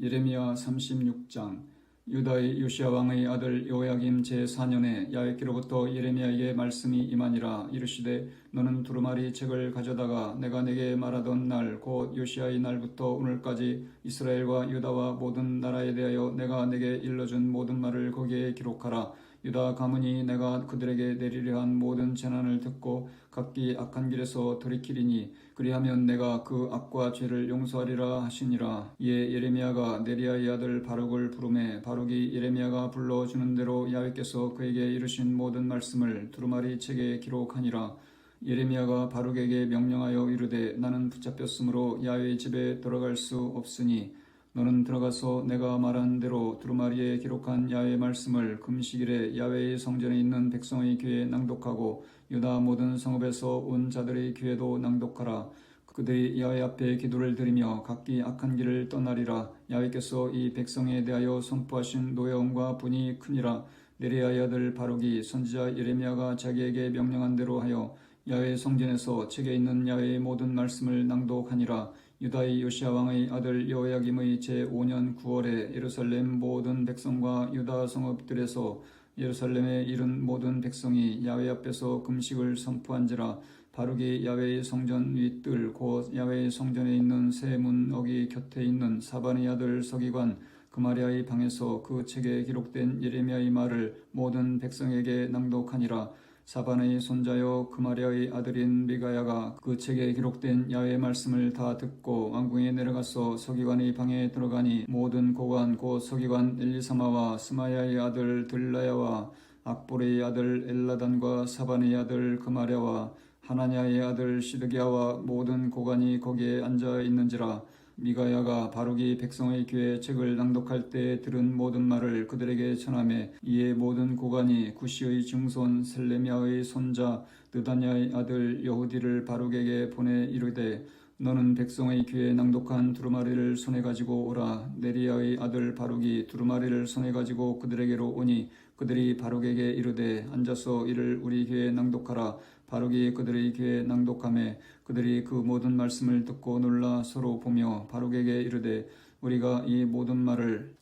예레미야 36장 유다의 요시아 왕의 아들 요야김 제4년에 야훼께로부터 예레미야에게 말씀이 임하니라 이르시되 너는 두루마리 책을 가져다가 내가 내게 말하던 날 곧 요시아의 날부터 오늘까지 이스라엘과 유다와 모든 나라에 대하여 내가 내게 일러준 모든 말을 거기에 기록하라 유다 가문이 내가 그들에게 내리려 한 모든 재난을 듣고 각기 악한 길에서 돌이키리니 그리하면 내가 그 악과 죄를 용서하리라 하시니라 이에 예레미야가 네리야의 아들 바룩을 부르매 바룩이 예레미야가 불러주는 대로 야훼께서 그에게 이르신 모든 말씀을 두루마리 책에 기록하니라 예레미야가 바룩에게 명령하여 이르되 나는 붙잡혔으므로 야훼의 집에 들어갈 수 없으니 너는 들어가서 내가 말한 대로 두루마리에 기록한 야훼의 말씀을 금식일에 야훼의 성전에 있는 백성의 귀에 낭독하고 유다 모든 성읍에서 온 자들의 귀에도 낭독하라. 그들이 야훼 앞에 기도를 드리며 각기 악한 길을 떠나리라. 야훼께서 이 백성에 대하여 선포하신 노여움과 분이 크니라. 네리야의 아들 바룩이 선지자 예레미야가 자기에게 명령한 대로 하여 야훼 성전에서 책에 있는 야훼의 모든 말씀을 낭독하니라. 유다의 요시아 왕의 아들 여호야김의 제5년 9월에 예루살렘 모든 백성과 유다 성읍들에서 예루살렘에 이른 모든 백성이 야훼 앞에서 금식을 선포한지라 바룩이 야훼의 성전 윗뜰 곧 야훼의 성전에 있는 세 문 어기 곁에 있는 사반의 아들 서기관 그마리아의 방에서 그 책에 기록된 예레미야의 말을 모든 백성에게 낭독하니라 사반의 손자여 그마리아의 아들인 미가야가 그 책에 기록된 야훼의 말씀을 다 듣고 왕궁에 내려가서 서기관의 방에 들어가니 모든 고관 곧 서기관 엘리사마와 스마야의 아들 들라야와 악보레의 아들 엘라단과 사반의 아들 그마랴와 하나냐의 아들 시드기야와 모든 고관이 거기에 앉아 있는지라 미가야가 바룩이 백성의 귀에 책을 낭독할 때 들은 모든 말을 그들에게 전하매 이에 모든 고관이 구시의 증손 셀레미아의 손자 느다냐의 아들 여후디를 바룩에게 보내 이르되 너는 백성의 귀에 낭독한 두루마리를 손에 가지고 오라. 네리야의 아들 바룩이 두루마리를 손에 가지고 그들에게로 오니 그들이 바룩에게 이르되 앉아서 이를 우리 귀에 낭독하라 바룩이 그들의 귀에 낭독함에 그들이 그 모든 말씀을 듣고 놀라 서로 보며 바룩에게 이르되 우리가 이 모든 말을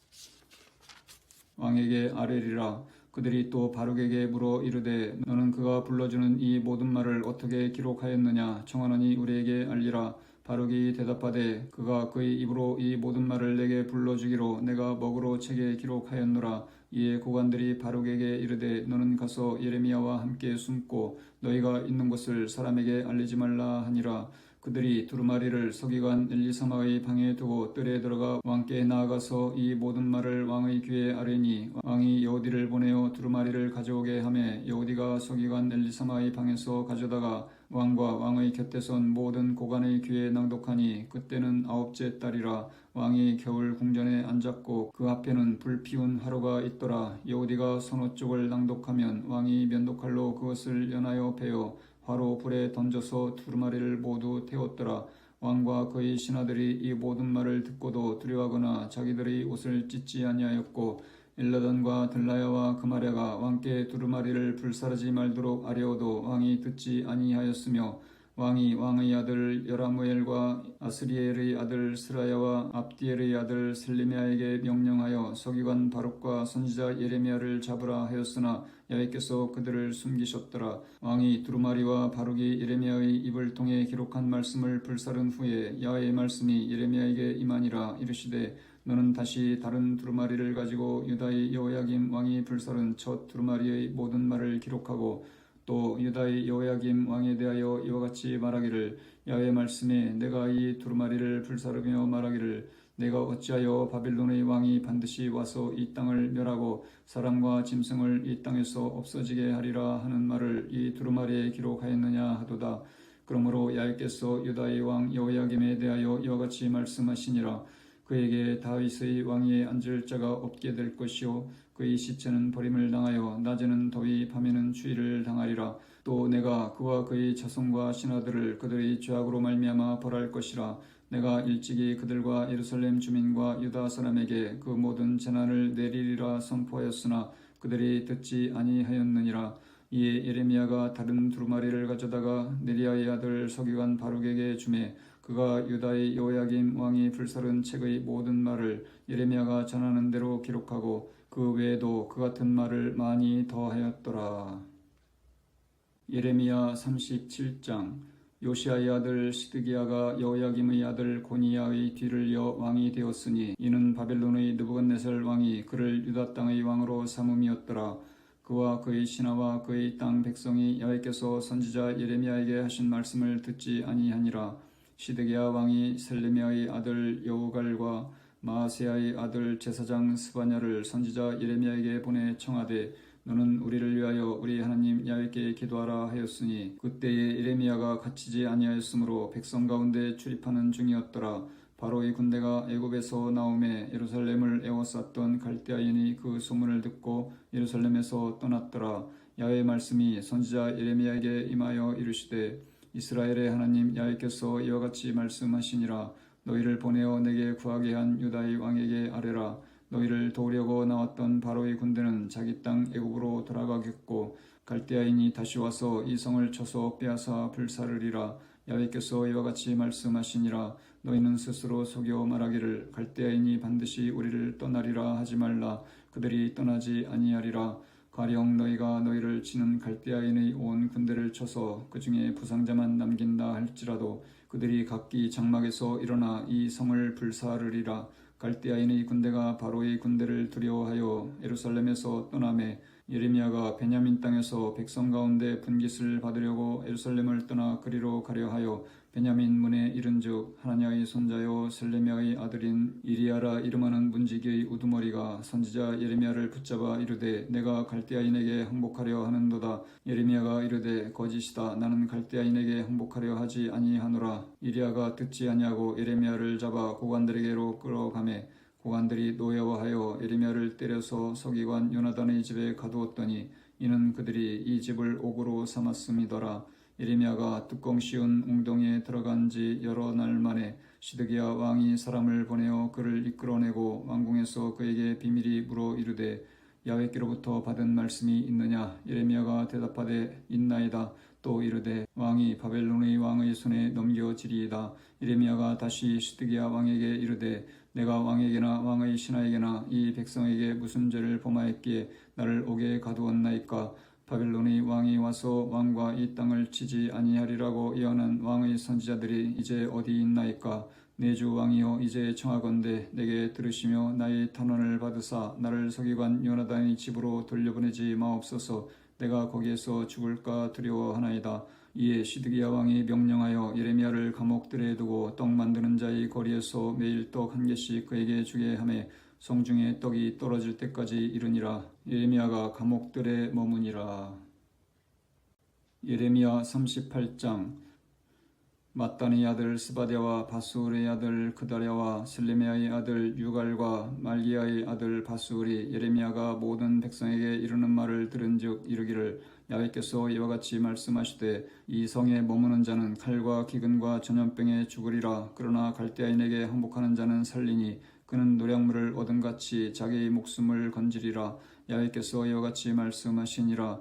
왕에게 아뢰리라. 그들이 또 바룩에게 물어 이르되 너는 그가 불러주는 이 모든 말을 어떻게 기록하였느냐? 청하노니 우리에게 알리라. 바룩이 대답하되 그가 그의 입으로 이 모든 말을 내게 불러주기로 내가 먹으로 책에 기록하였노라 이에 고관들이 바룩에게 이르되 너는 가서 예레미야와 함께 숨고 너희가 있는 곳을 사람에게 알리지 말라 하니라. 그들이 두루마리를 서기관 엘리사마의 방에 두고 뜰에 들어가 왕께 나아가서 이 모든 말을 왕의 귀에 아뢰니 왕이 여우디를 보내어 두루마리를 가져오게 하매 여우디가 서기관 엘리사마의 방에서 가져다가 왕과 왕의 곁에 선 모든 고관의 귀에 낭독하니 그때는 아홉째 딸이라 왕이 겨울 궁전에 앉았고 그 앞에는 불 피운 화로가 있더라 여우디가 선호 쪽을 낭독하면 왕이 면도칼로 그것을 연하여 베어 화로 불에 던져서 두루마리를 모두 태웠더라. 왕과 그의 신하들이 이 모든 말을 듣고도 두려워하거나 자기들의 옷을 찢지 아니하였고 엘라단과 들라야와 그마랴가 왕께 두루마리를 불사르지 말도록 아뢰어도 왕이 듣지 아니하였으며 왕이 왕의 아들 여라무엘과 아스리엘의 아들 스라야와 압디엘의 아들 셀리미아에게 명령하여 서기관 바룩과 선지자 예레미야를 잡으라 하였으나 야훼께서 그들을 숨기셨더라. 왕이 두루마리와 바룩이 예레미야의 입을 통해 기록한 말씀을 불사른 후에 야훼의 말씀이 예레미야에게 임하니라 이르시되 너는 다시 다른 두루마리를 가지고 유다의 여호야김 왕이 불사른 첫 두루마리의 모든 말을 기록하고 또 유다의 여호야김 왕에 대하여 이와 같이 말하기를 야훼 말씀에 내가 이 두루마리를 불사르며 말하기를 내가 어찌하여 바빌론의 왕이 반드시 와서 이 땅을 멸하고 사람과 짐승을 이 땅에서 없어지게 하리라 하는 말을 이 두루마리에 기록하였느냐 하도다. 그러므로 야훼께서 유다의 왕 여호야김에 대하여 이와 같이 말씀하시니라 그에게 다윗의 왕위에 앉을 자가 없게 될 것이요. 그의 시체는 버림을 당하여 낮에는 더위 밤에는 추위를 당하리라. 또 내가 그와 그의 자손과 신하들을 그들의 죄악으로 말미암아 벌할 것이라. 내가 일찍이 그들과 예루살렘 주민과 유다 사람에게 그 모든 재난을 내리리라 선포하였으나 그들이 듣지 아니하였느니라 이에 예레미야가 다른 두루마리를 가져다가 네리야의 아들 서기관 바룩에게 주매 그가 유다의 요야김 왕이 불살은 책의 모든 말을 예레미야가 전하는 대로 기록하고 그 외에도 그 같은 말을 많이 더하였더라. 예레미야 37장 요시아의 아들 시드기야가 여호야김의 아들 고니야의 뒤를 이어 왕이 되었으니 이는 바벨론의 느부갓네살 왕이 그를 유다 땅의 왕으로 삼음이었더라. 그와 그의 신하와 그의 땅 백성이 야훼께서 선지자 예레미야에게 하신 말씀을 듣지 아니하니라. 시드기야 왕이 셀레미야의 아들 여우갈과 마아세야의 아들 제사장 스바냐를 선지자 예레미야에게 보내 청하되 너는 우리를 위하여 우리 하나님 야훼께 기도하라 하였으니 그때에 예레미야가 갇히지 아니하였으므로 백성 가운데 출입하는 중이었더라. 바로 이 군대가 애굽에서 나오매 예루살렘을 에워쌌던 갈대아인이 그 소문을 듣고 예루살렘에서 떠났더라. 야훼의 말씀이 선지자 예레미야에게 임하여 이르시되 이스라엘의 하나님 야훼께서 이와 같이 말씀하시니라. 너희를 보내어 내게 구하게 한 유다의 왕에게 아뢰라. 너희를 도우려고 나왔던 바로의 군대는 자기 땅 애굽으로 돌아가겠고 갈대아인이 다시 와서 이 성을 쳐서 빼앗아 불사르리라 야훼께서 이와 같이 말씀하시니라 너희는 스스로 속여 말하기를 갈대아인이 반드시 우리를 떠나리라 하지 말라. 그들이 떠나지 아니하리라. 가령 너희가 너희를 치는 갈대아인의 온 군대를 쳐서 그 중에 부상자만 남긴다 할지라도 그들이 각기 장막에서 일어나 이 성을 불사르리라. 갈대아인의 군대가 바로의 군대를 두려워하여 예루살렘에서 떠나매 예레미야가 베냐민 땅에서 백성 가운데 분깃을 받으려고 예루살렘을 떠나 그리로 가려 하여 베냐민 문에 이른즉 하나냐의 손자요 셀레미야의 아들인 이리야라 이름하는 문지기의 우두머리가 선지자 예레미야를 붙잡아 이르되 내가 갈대아인에게 항복하려 하는도다. 예레미야가 이르되 거짓이다. 나는 갈대아인에게 항복하려 하지 아니하노라. 이리야가 듣지 아니하고 예레미야를 잡아 고관들에게로 끌어가매 고관들이 노여워하여 예레미야를 때려서 서기관 요나단의 집에 가두었더니 이는 그들이 이 집을 옥으로 삼았음이더라. 예레미야가 뚜껑 씌운 웅덩이에 들어간 지 여러 날 만에 시드기야 왕이 사람을 보내어 그를 이끌어내고 왕궁에서 그에게 비밀이 물어 이르되 야훼께로부터 받은 말씀이 있느냐 예레미야가 대답하되 있나이다 또 이르되 왕이 바벨론의 왕의 손에 넘겨지리이다. 예레미야가 다시 시드기야 왕에게 이르되 내가 왕에게나 왕의 신하에게나 이 백성에게 무슨 죄를 범하였기에 나를 옥에 가두었나이까? 바벨론의 왕이 와서 왕과 이 땅을 치지 아니하리라고 예언한 왕의 선지자들이 이제 어디 있나이까? 내주 왕이여 이제 청하건대 내게 들으시며 나의 탄원을 받으사 나를 서기관 요나단의 집으로 돌려보내지 마옵소서 내가 거기에서 죽을까 두려워하나이다. 이에 시드기야 왕이 명령하여 예레미야를 감옥들에 두고 떡 만드는 자의 거리에서 매일 떡 한 개씩 그에게 주게 하매 성중에 떡이 떨어질 때까지 이르니라. 예레미야가 감옥들에 머무니라. 예레미야 38장 마따의 아들 스바데와 바수울의 아들 그다랴와 슬레미아의 아들 유갈과 말기야의 아들 바수울이 예레미야가 모든 백성에게 이르는 말을 들은즉 이르기를 야훼께서 이와 같이 말씀하시되 이 성에 머무는 자는 칼과 기근과 전염병에 죽으리라. 그러나 갈대아인에게 항복하는 자는 살리니 그는 노량물을 얻은 같이 자기의 목숨을 건지리라. 야훼께서 이와 같이 말씀하시니라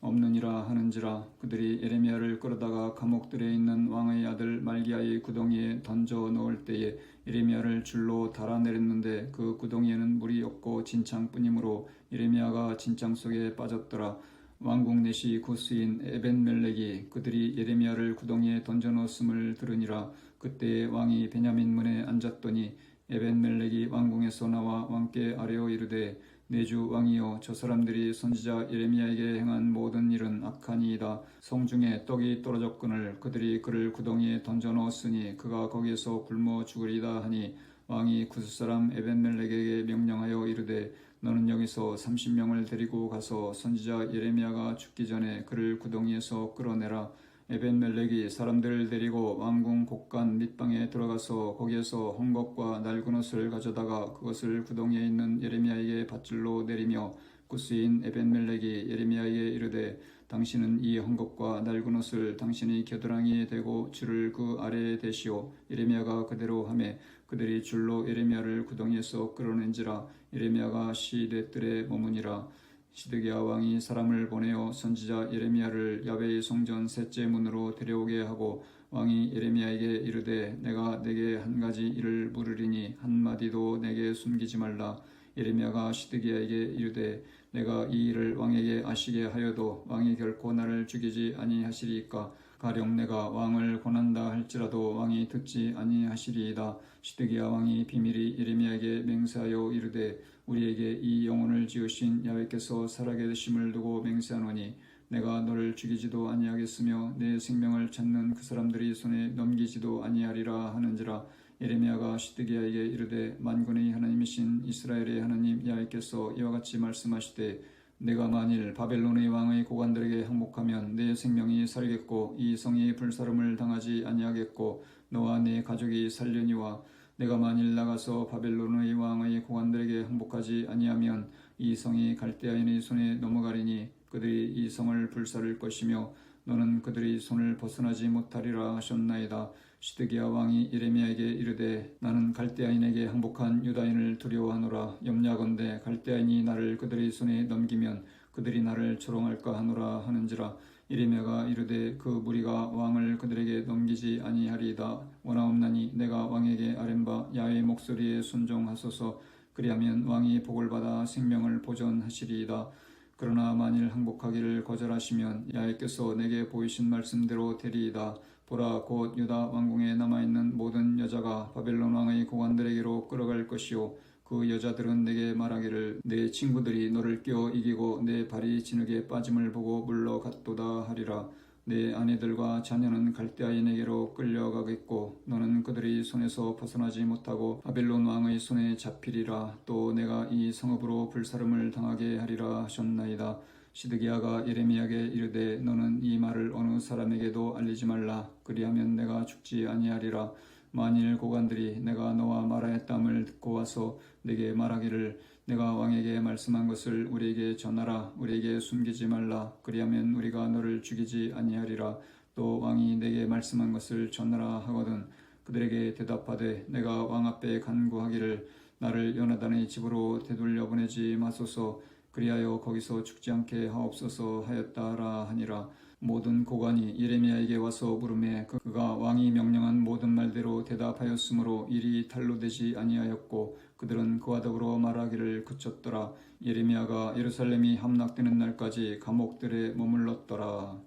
없느니라 하는지라 그들이 예레미야를 끌어다가 감옥들에 있는 왕의 아들 말기야의 구덩이에 던져 넣을 때에 예레미야를 줄로 달아내렸는데 그 구덩이에는 물이 없고 진창뿐이므로 예레미야가 진창 속에 빠졌더라. 왕궁 내시 구스인 에벤멜렉이 그들이 예레미야를 구덩이에 던져 넣었음을 들으니라. 그때 왕이 베냐민 문에 앉았더니 에벤멜렉이 왕궁에서 나와 왕께 아뢰어 이르되 내주 왕이여 저 사람들이 선지자 예레미야에게 행한 모든 일은 악하니이다. 성중에 떡이 떨어졌거늘 그들이 그를 구덩이에 던져 넣었으니 그가 거기에서 굶어 죽으리다 하니 왕이 구스 사람 에벤멜렉에게 명령하여 이르되 너는 여기서 30명을 데리고 가서 선지자 예레미야가 죽기 전에 그를 구덩이에서 끌어내라 에벤멜렉이 사람들을 데리고 왕궁 곡간 밑방에 들어가서 거기에서 헝겊과 낡은 옷을 가져다가 그것을 구덩이에 있는 예레미야에게 밧줄로 내리며 구스인 에벤멜렉이 예레미야에게 이르되 당신은 이 헝겊과 낡은 옷을 당신이 겨드랑이에 대고 줄을 그 아래에 대시오. 예레미야가 그대로 하매 그들이 줄로 예레미야를 구덩이에서 끌어낸지라. 예레미야가 시대들에 머무니라 시드기야 왕이 사람을 보내어 선지자 예레미야를 야베의 성전 셋째 문으로 데려오게 하고 왕이 예레미야에게 이르되 내가 내게 한 가지 일을 물으리니 한 마디도 내게 숨기지 말라. 예레미야가 시드기야에게 이르되 내가 이 일을 왕에게 아시게 하여도 왕이 결코 나를 죽이지 아니하시리이까 가령 내가 왕을 권한다 할지라도 왕이 듣지 아니하시리이다. 시드기야 왕이 비밀이 예레미야에게 맹세하여 이르되 우리에게 이 영혼을 지으신 야훼께서 살아계심을 두고 맹세하노니 내가 너를 죽이지도 아니하겠으며 내 생명을 찾는 그 사람들이 손에 넘기지도 아니하리라 하는지라 예레미야가 시드기야에게 이르되 만군의 하나님이신 이스라엘의 하나님 야훼께서 이와 같이 말씀하시되 내가 만일 바벨론의 왕의 고관들에게 항복하면 내 생명이 살겠고 이 성이 불사름을 당하지 아니하겠고 너와 네 가족이 살려니와 내가 만일 나가서 바벨론의 왕의 고관들에게 항복하지 아니하면 이 성이 갈대아인의 손에 넘어가리니 그들이 이 성을 불사를 것이며 너는 그들의 손을 벗어나지 못하리라 하셨나이다. 시드기야 왕이 예레미야에게 이르되 나는 갈대아인에게 항복한 유다인을 두려워하노라. 염려하건대 갈대아인이 나를 그들의 손에 넘기면 그들이 나를 조롱할까 하노라 하는지라. 예레미야가 이르되 그 무리가 왕을 그들에게 넘기지 아니하리이다. 원하옵나니 내가 왕에게 아랜바 야의 목소리에 순종하소서. 그리하면 왕이 복을 받아 생명을 보존하시리이다. 그러나 만일 항복하기를 거절하시면 야훼께서 내게 보이신 말씀대로 되리이다. 보라 곧 유다 왕궁에 남아 있는 모든 여자가 바벨론 왕의 고관들에게로 끌어갈 것이요. 그 여자들은 내게 말하기를 내 친구들이 너를 껴 이기고 내 발이 진흙에 빠짐을 보고 물러갔도다 하리라. 내 아내들과 자녀는 갈대아인에게로 끌려가겠고 너는 그들의 손에서 벗어나지 못하고 바벨론 왕의 손에 잡히리라. 또 내가 이 성읍으로 불사름을 당하게 하리라 하셨나이다 시드기야가 예레미야에게 이르되 너는 이 말을 어느 사람에게도 알리지 말라. 그리하면 내가 죽지 아니하리라. 만일 고관들이 내가 너와 말하였담을 듣고 와서 내게 말하기를 내가 왕에게 말씀한 것을 우리에게 전하라. 우리에게 숨기지 말라. 그리하면 우리가 너를 죽이지 아니하리라. 또 왕이 내게 말씀한 것을 전하라 하거든. 그들에게 대답하되 내가 왕 앞에 간구하기를 나를 요나단의 집으로 되돌려 보내지 마소서 그리하여 거기서 죽지 않게 하옵소서 하였다라 하니라. 모든 고관이 예레미야에게 와서 물음에 그- 그가 왕이 명령한 모든 말대로 대답하였으므로 일이 탈로되지 아니하였고 그들은 그와 더불어 말하기를 그쳤더라. 예레미야가 예루살렘이 함락되는 날까지 감옥들에 머물렀더라.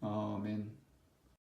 아멘